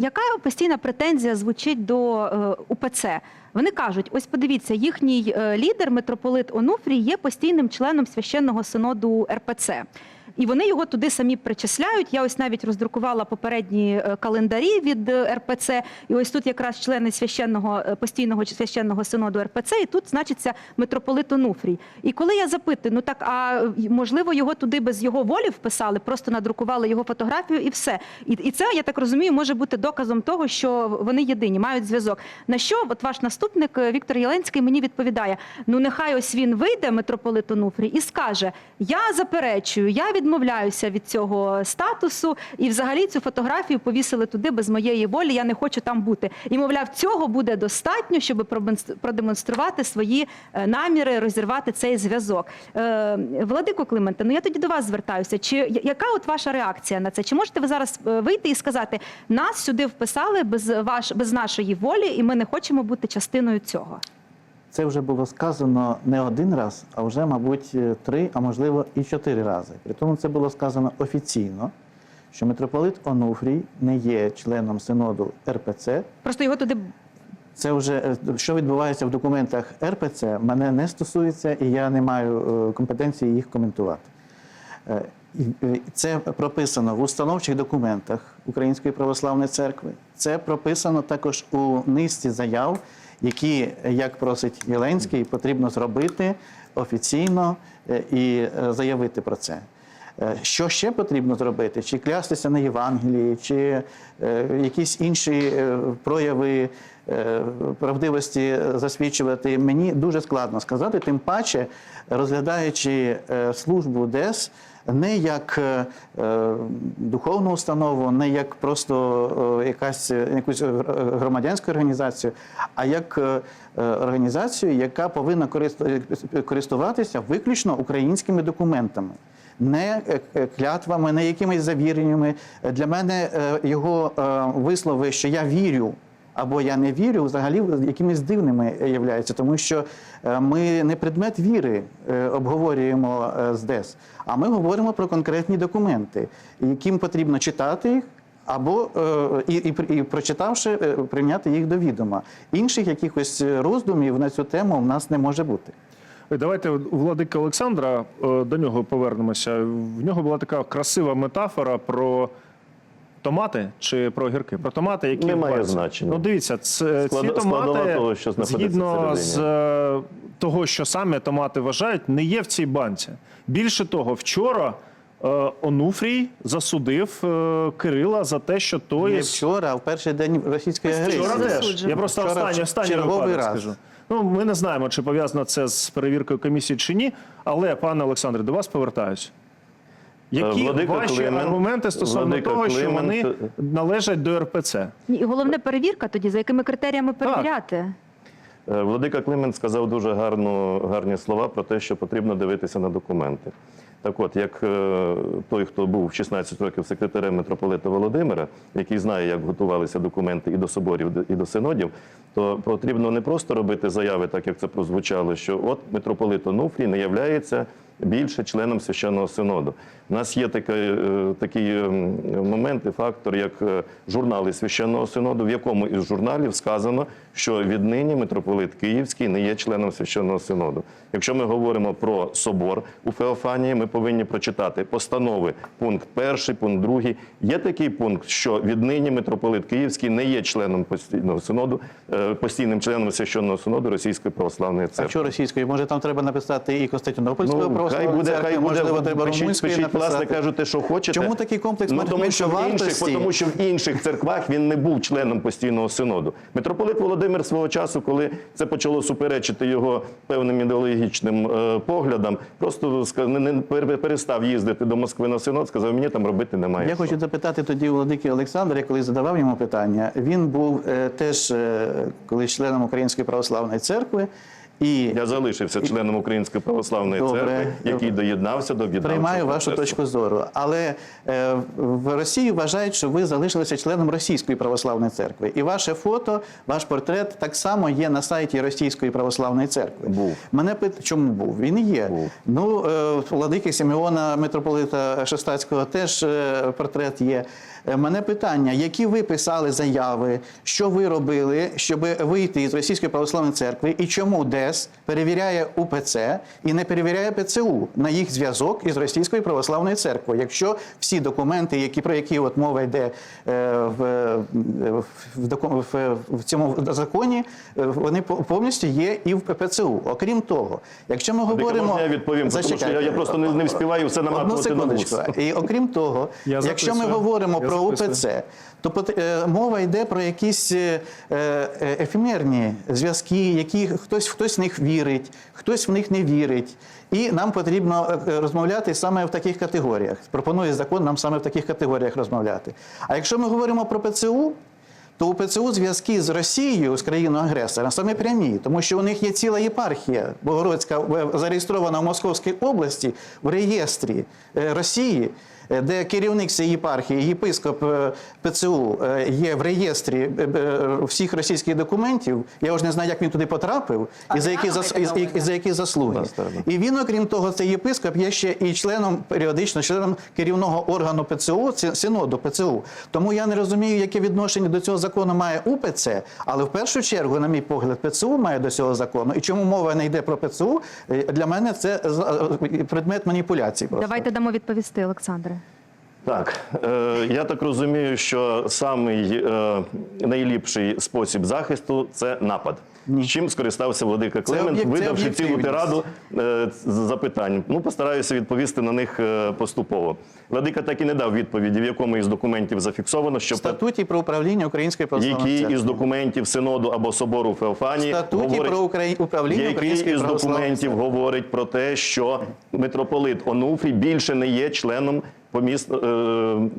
Яка постійна претензія звучить до е, УПЦ? Вони кажуть: ось подивіться, їхній е, лідер, митрополит Онуфрій, є постійним членом священного синоду РПЦ. І вони його туди самі причисляють. Я ось навіть роздрукувала попередні е, календарі від е, РПЦ. І ось тут якраз члени священного е, постійного священного синоду РПЦ, і тут значиться митрополит Онуфрій. І коли я запитую, ну так а можливо його туди без його волі вписали, просто надрукували його фотографію і все. І, і це я так розумію, може бути доказом того, що вони єдині, мають зв'язок. На що от ваш наступник Віктор Єленський мені відповідає: ну нехай ось він вийде, митрополит Онуфрій, і скаже: Я заперечую, я відмовляюся від цього статусу, і взагалі цю фотографію повісили туди без моєї волі. Я не хочу там бути. І мовляв, цього буде достатньо, щоб продемонструвати свої е, наміри, розірвати цей зв'язок. Е, Владико Клименте, ну я тоді до вас звертаюся. Чи яка от ваша реакція на це? Чи можете ви зараз е, вийти і сказати, нас сюди вписали без ваш без нашої волі, і ми не хочемо бути частиною цього? Це вже було сказано не один раз, а вже, мабуть, три, а можливо і чотири рази. При тому це було сказано офіційно, що митрополит Онуфрій не є членом синоду РПЦ. Просто його туди Це вже е, що відбувається в документах РПЦ, мене не стосується, і я не маю е, компетенції їх коментувати. Е, е, Це прописано в установчих документах Української православної церкви. Це прописано також у низці заяв, які, як просить Єленський, потрібно зробити офіційно е, і е, заявити про це. Е, Що ще потрібно зробити? Чи клястися на Євангелії, чи якісь інші прояви правдивості засвідчувати? Мені дуже складно сказати, тим паче розглядаючи е, службу ДЕС не як е, е, духовну установу, не як просто е, якась е, якусь е, громадянську організацію, а як е, е, організацію, яка повинна корист- користуватися виключно українськими документами. Не е, е, клятвами, не якимись завіреннями. Е, Для мене е, його е, вислови, що я вірю або я не вірю, взагалі якимись дивними являються, тому що е, ми не предмет віри е, обговорюємо е, з ДЕС, а ми говоримо про конкретні документи, яким потрібно читати їх. Або е, і, і, і прочитавши, е, прийняти їх до відома. Інших якихось роздумів на цю тему в нас не може бути. Давайте владика Олександра е, до нього повернемося. В нього була така красива метафора про томати чи про огірки. Про томати, які Немає значення. Ну дивіться, це, ці Склад- складова томати, того, що згідно з е, того, що саме томати вважають, не є в цій банці. Більше того, вчора е, Онуфрій засудив е, Кирила за те, що той Не вчора, а в перший день російської агресії. Вчора теж. Я просто Вчора останній, останній випадок раз. скажу. Ну, ми не знаємо, чи пов'язано це з перевіркою комісії чи ні. Але, пане Олександре, до вас повертаюсь. Які Владика ваші Климент- аргументи стосовно Владика того, що вони належать до РПЦ? І головне перевірка тоді, за якими критеріями перевіряти. Е, Владика Климент сказав дуже гарну, гарні слова про те, що потрібно дивитися на документи. Так от, як е, той, хто був в 16 років секретарем митрополита Володимира, який знає, як готувалися документи і до соборів, і до синодів, то потрібно не просто робити заяви, так як це прозвучало, що от митрополит Онуфрій не являється більше членом священного синоду. У нас є такий, е, такий е, момент і фактор, як е, журнали священного синоду, в якому із журналів сказано, що віднині митрополит Київський не є членом священного синоду. Якщо ми говоримо про собор у Феофанії, ми повинні прочитати постанови, пункт перший, пункт другий. Є такий пункт, що віднині митрополит Київський не є членом постійного синоду, постійним членом священного синоду Російської православної А церкви. що російською? Може там треба написати і Константинопольського Ну, хай буде, церкви, хай буде, можливо, треба пишіть, румунської пишіть, власне, написати. кажете, що хочете. Чому такий комплекс ну, тому, що в інших, тому що в інших церквах він не був членом постійного синоду. Митрополит Володимир свого часу, коли це почало суперечити його певним ідеологічним е, поглядам, просто ска- не, не пере- перестав їздити до Москви на синод, сказав, мені там робити немає. Я що». хочу запитати тоді у владики Олександра, я коли задавав йому питання. Він був е, теж е, колись членом Української православної церкви, І Я залишився членом Української православної Добре. церкви, який доєднався до об'єднавчого Приймаю вашу процесу. точку зору, але е, в Росії вважають, що ви залишилися членом Російської православної церкви, і ваше фото, ваш портрет так само є на сайті Російської православної церкви. Був. Мене пит... чому був? Він є. Був. Ну, е, владики Симеона, митрополита Шестацького, теж е, портрет є. Е, Мене питання, які ви писали заяви, що ви робили, щоб вийти із Російської православної церкви, і чому ДЕС перевіряє УПЦ і не перевіряє ПЦУ на їх зв'язок із Російською православною церквою, якщо всі документи, які про які от мова йде е, в, е, в, в, в цьому законі, е, вони повністю є і в ПЦУ. Окрім того, якщо ми говоримо можна я відповім, тому що я, я просто не, не вспіваю все наматувати на секундочку. І окрім того, Я якщо ми говоримо Я про записую. УПЦ, то е, мова йде про якісь ефемерні зв'язки, які хтось хтось в них вірить, хтось в них не вірить. І нам потрібно е, розмовляти саме в таких категоріях. Пропонує закон нам саме в таких категоріях розмовляти. А якщо ми говоримо про ПЦУ, то у ПЦУ зв'язки з Росією, з країною агресором, саме прямі, тому що у них є ціла єпархія Богородська е, зареєстрована в Московській області в реєстрі е, Росії. Е, Де керівник цієї єпархії, єпископ е, ПЦУ, е, є в реєстрі всіх російських документів. Я вже не знаю, як він туди потрапив, і за які, зас- і, і- і за які заслуги. І він, окрім того, цей єпископ є ще і членом періодично, членом керівного органу ПЦУ, ці- синоду ПЦУ. Тому я не розумію, яке відношення до цього закону має УПЦ, але в першу чергу, на мій погляд, ПЦУ має до цього закону. І чому мова не йде про ПЦУ, для мене це предмет маніпуляцій. Просто. Давайте дамо відповісти, Олександре. Так, е, я так розумію, що самий е, найліпший спосіб захисту це напад. Ні. Чим скористався владика Климент, видавши цілу тираду е, запитань. Ну, постараюся відповісти на них е, поступово. Владика так і не дав відповіді, в якому із документів зафіксовано, що в статуті про управління Української православної які церкви. із документів синоду або собору Феофанії статуті говорить, про Украї... управління який Української із документів церкви. говорить про те, що митрополит Онуфрій більше не є членом поміс... е...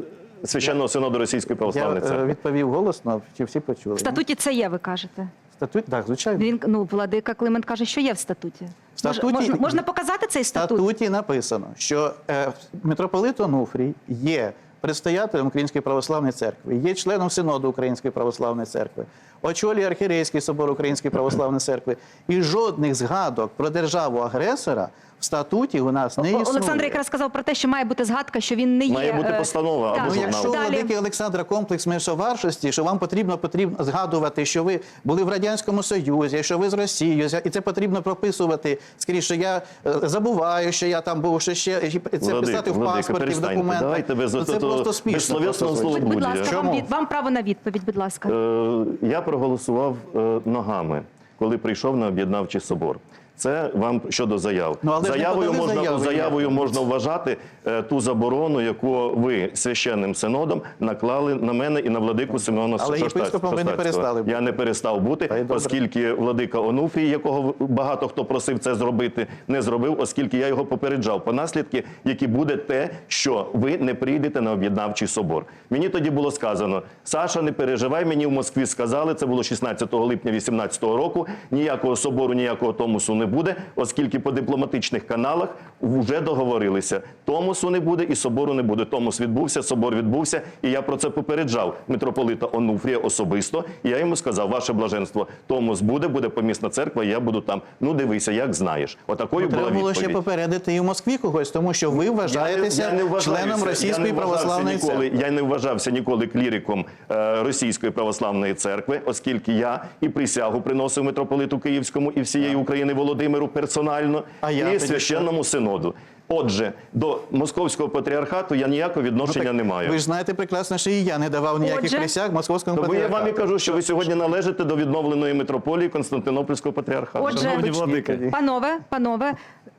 священного синоду Російської православної е, церкви. відповів голосно, чи всі почули? В статуті це є, ви кажете. Статут, так, звичайно. Він ну владика Климент каже, що є в статуті. В статуті- Можна, можна показати цей В статуті написано, що е, митрополит Онуфрій є предстоятелем Української православної церкви, є членом синоду Української православної церкви, очолює архірейський собор Української православної церкви. І жодних згадок про державу агресора в статуті у нас не існує. Олександр якраз сказав про те, що має бути згадка, що він не є. Має бути е, постанова так, або Ну, журнал. якщо Далі. владики Олександра комплекс меншоваршості, що вам потрібно потрібно згадувати, що ви були в радянському союзі, що ви з Росією, і це потрібно прописувати. Скоріше, що я е, забуваю, що я там був, що ще і це Владико, писати в Владико, паспорті, в перестаньте. документах. Давайте без Ну, це отого просто смішно. безсловесного просто слова. Будь, будь ласка, вам, Чому? від, вам право на відповідь, будь ласка. Е, Я проголосував е, ногами, коли прийшов на об'єднавчий собор. Це вам щодо заяв. Ну, але заявою можна заяви заявою можна вважати е, ту заборону, яку ви священним синодом наклали на мене і на владику Симеона Але єпископом ви не перестали бути. Я не перестав бути, Та оскільки владика Онуфрій, якого багато хто просив це зробити, не зробив, оскільки я його попереджав по наслідки, які буде те, що ви не прийдете на об'єднавчий собор. Мені тоді було сказано: Саша, не переживай, мені в Москві сказали. Це було 16 липня 2018 року. Ніякого собору, ніякого томусу не буде, оскільки по дипломатичних каналах вже договорилися. Томусу не буде і собору не буде. Томус відбувся, собор відбувся, і я про це попереджав митрополита Онуфрія особисто. І я йому сказав: ваше блаженство, Томус буде, буде помісна церква, і я буду там. Ну дивися, як знаєш. Отакою була Треба було ще попередити і в Москві когось, тому що ви вважаєтеся Я не- я не членом я Російської не вважався православної ніколи, церкви. Я не вважався ніколи кліриком е, Російської православної церкви, оскільки я і присягу приносив митрополиту Київському і всієї України Володимиру персонально, А я і священному синоду. Отже, до московського патріархату я ніякого відношення Ну, так не маю. Ви ж знаєте прекрасно, що і я не давав ніяких Отже, присяг московському Тому я вам і кажу, що ви сьогодні належите до відновленої митрополії Константинопольського патріархату. Отже, Шановні владики, Панове, панове,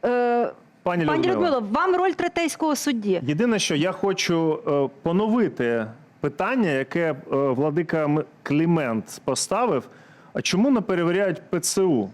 е, Пані пані Людмила. Людмило, вам роль третейського судді. єдине, що я хочу е, поновити питання, яке е, владика Клімент поставив. А чому не перевіряють ПЦУ?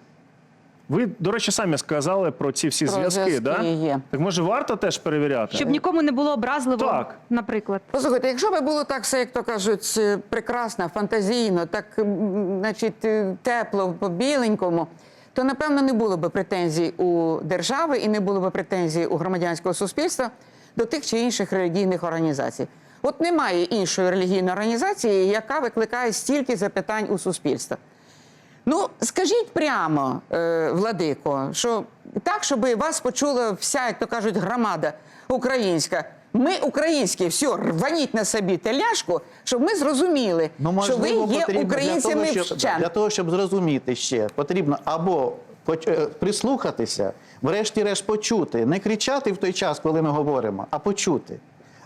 Ви, до речі, самі сказали про ці всі Про зв'язки, зв'язки да? є. Так може варто теж перевіряти? Щоб нікому не було образливо, Так. наприклад. Послухайте, якщо би було так все, як то кажуть, е, прекрасно, фантазійно, так м, значить, е, тепло по біленькому, то напевно не було б претензій у держави і не було б претензій у громадянського суспільства до тих чи інших релігійних організацій. От немає іншої релігійної організації, яка викликає стільки запитань у суспільства. Ну, скажіть прямо, е, Владико, що так, щоб вас почула вся, як то кажуть, громада українська. Ми українські, все, рваніть на собі теляшку, щоб ми зрозуміли, Ну, що ви є українцями для того, щоб, для того, щоб зрозуміти ще, потрібно або е, прислухатися, врешті-решт почути, не кричати в той час, коли ми говоримо, а почути.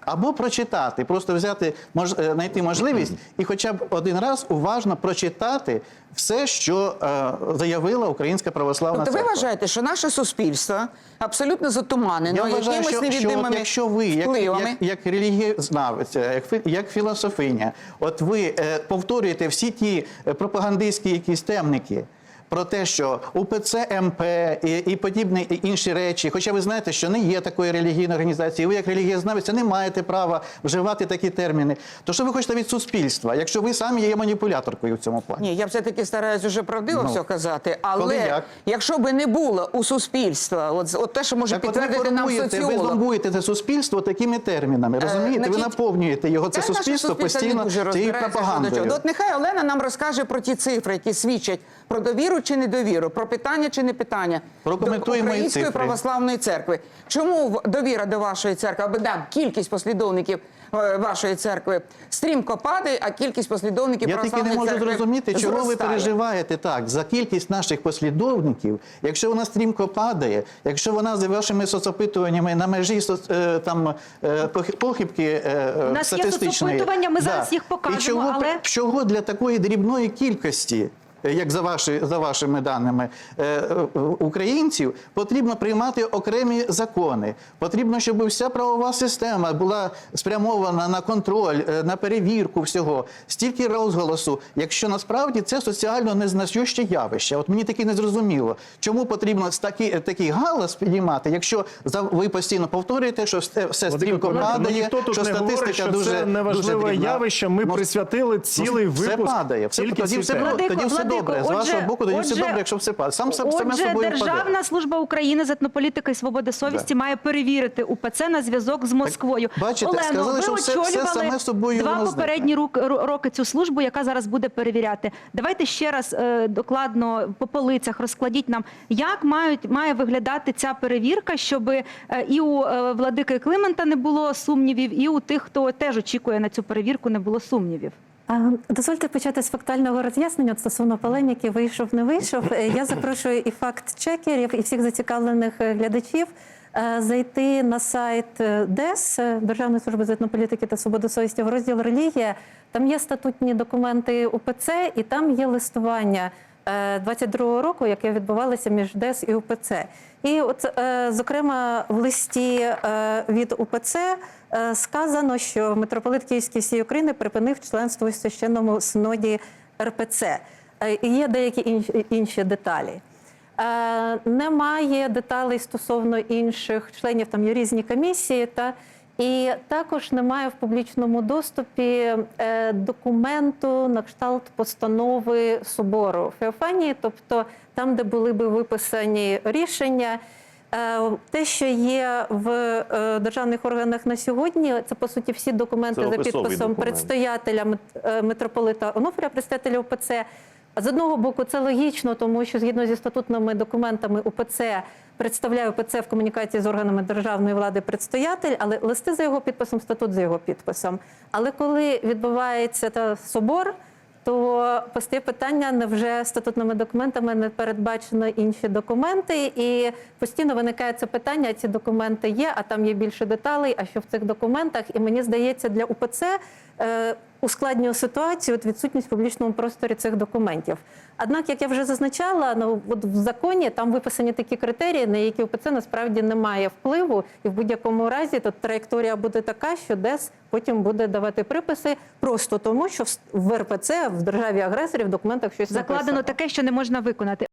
Або прочитати, просто взяти, мож, е, знайти можливість і хоча б один раз уважно прочитати все, що е, заявила Українська православна Тобто ви вважаєте, що наше суспільство абсолютно затуманено Я вважаю, якимось що, що от невідомими якщо ви, як, впливами? як, як релігієзнавиця, як, як філософиня, от ви е, повторюєте всі ті е, пропагандистські якісь темники. Про те, що УПЦ МП і, і подібні і інші речі, хоча ви знаєте, що не є такої релігійної організації, ви як релігієзнавиця не маєте права вживати такі терміни. То що ви хочете від суспільства, якщо ви самі є маніпуляторкою в цьому плані? Ні, я все-таки стараюсь уже правдиво Ну, все казати. Але як? якщо би не було у суспільства, от, от те, що може Так от ви підтвердити нам формуєте, ви соціолог. зомбуєте це суспільство такими термінами. Розумієте? ви значить, наповнюєте його це суспільство суспільство постійно цією пропагандою. От нехай Олена нам розкаже про ті цифри, які свідчать про довіру чи недовіру, про питання чи не питання мої Української цифри. православної церкви. Чому довіра до вашої церкви, або да, кількість послідовників е, вашої церкви стрімко падає, а кількість послідовників Я тільки не православної можу церкви зрозуміти, чого ви переживаєте так за кількість наших послідовників, якщо вона стрімко падає, якщо вона за вашими соцопитуваннями на межі е, там е, похибки е, У нас є соцопитування, ми зараз їх покажемо, І чого, але- чого для такої дрібної кількості? Е, Як за, ваші, за вашими даними е, е, українців, потрібно приймати окремі закони. Потрібно, щоб вся правова система була спрямована на контроль, е, на перевірку всього. Стільки розголосу, якщо насправді це соціально незначуще явище. От мені таки не зрозуміло, чому потрібно такий, такий галас підіймати, якщо за ви постійно повторюєте, що все, все стрімко ну, падає, ніхто що статистика говорить, що дуже це неважливе дуже явище. Ми Ну, присвятили цілий ну, все падає. Все, тільки тоді все, тоді все добре. З вашого боку, тоді все добре, якщо все падає. Сам, сам саме Отже, собою Державна служба України з етнополітики і свободи совісті має перевірити УПЦ на зв'язок з Москвою. бачите, Олено, сказали, що все- все саме собою два попередні рук- роки цю службу, яка зараз буде перевіряти. Давайте ще раз е, докладно по полицях розкладіть нам, як мають має виглядати ця перевірка, щоб е, і у е, владики Климента не було сумнівів, і у тих, хто теж очікує на цю перевірку, не було сумнівів. Дозвольте почати з фактального роз'яснення стосовно стосовно полеміки вийшов, не вийшов. Е, Я запрошую і факт-чекерів, і всіх зацікавлених е, глядачів е, зайти на сайт ДЕС Державної служби з етнополітики та свободи совісті в розділ релігія. Там є статутні документи УПЦ, і там є листування. Е, 22-го року, яке відбувалося між ДЕС і УПЦ. І от, е, зокрема, в листі е, від УПЦ е, сказано, що митрополит Київський всієї України припинив членство у священному синоді РПЦ. Е, І є деякі інші, деталі. Е, Немає деталей стосовно інших членів, там є різні комісії, та і також немає в публічному доступі е, документу на кшталт постанови собору Феофанії, тобто там, де були би виписані рішення. Е, Те, що є в е, державних органах на сьогодні, це по суті всі документи Це за підписом документи. предстоятеля мит- митрополита Онуфрія, предстоятеля УПЦ. З одного боку, це логічно, тому що згідно зі статутними документами УПЦ представляє УПЦ в комунікації з органами державної влади предстоятель, але листи за його підписом, статут за його підписом. Але коли відбувається та собор, то постає питання, невже статутними документами не передбачено інші документи, і постійно виникає це питання: ці документи є, а там є більше деталей. А що в цих документах? І мені здається, для УПЦ ускладнює ситуацію от відсутність в публічному просторі цих документів. Однак, як я вже зазначала, ну от в законі там виписані такі критерії, на які УПЦ насправді немає впливу, і в будь-якому разі тут траєкторія буде така, що ДЕС потім буде давати приписи просто тому, що в- в РПЦ в державі агресорів в документах щось Закладено написано. таке, що не можна виконати.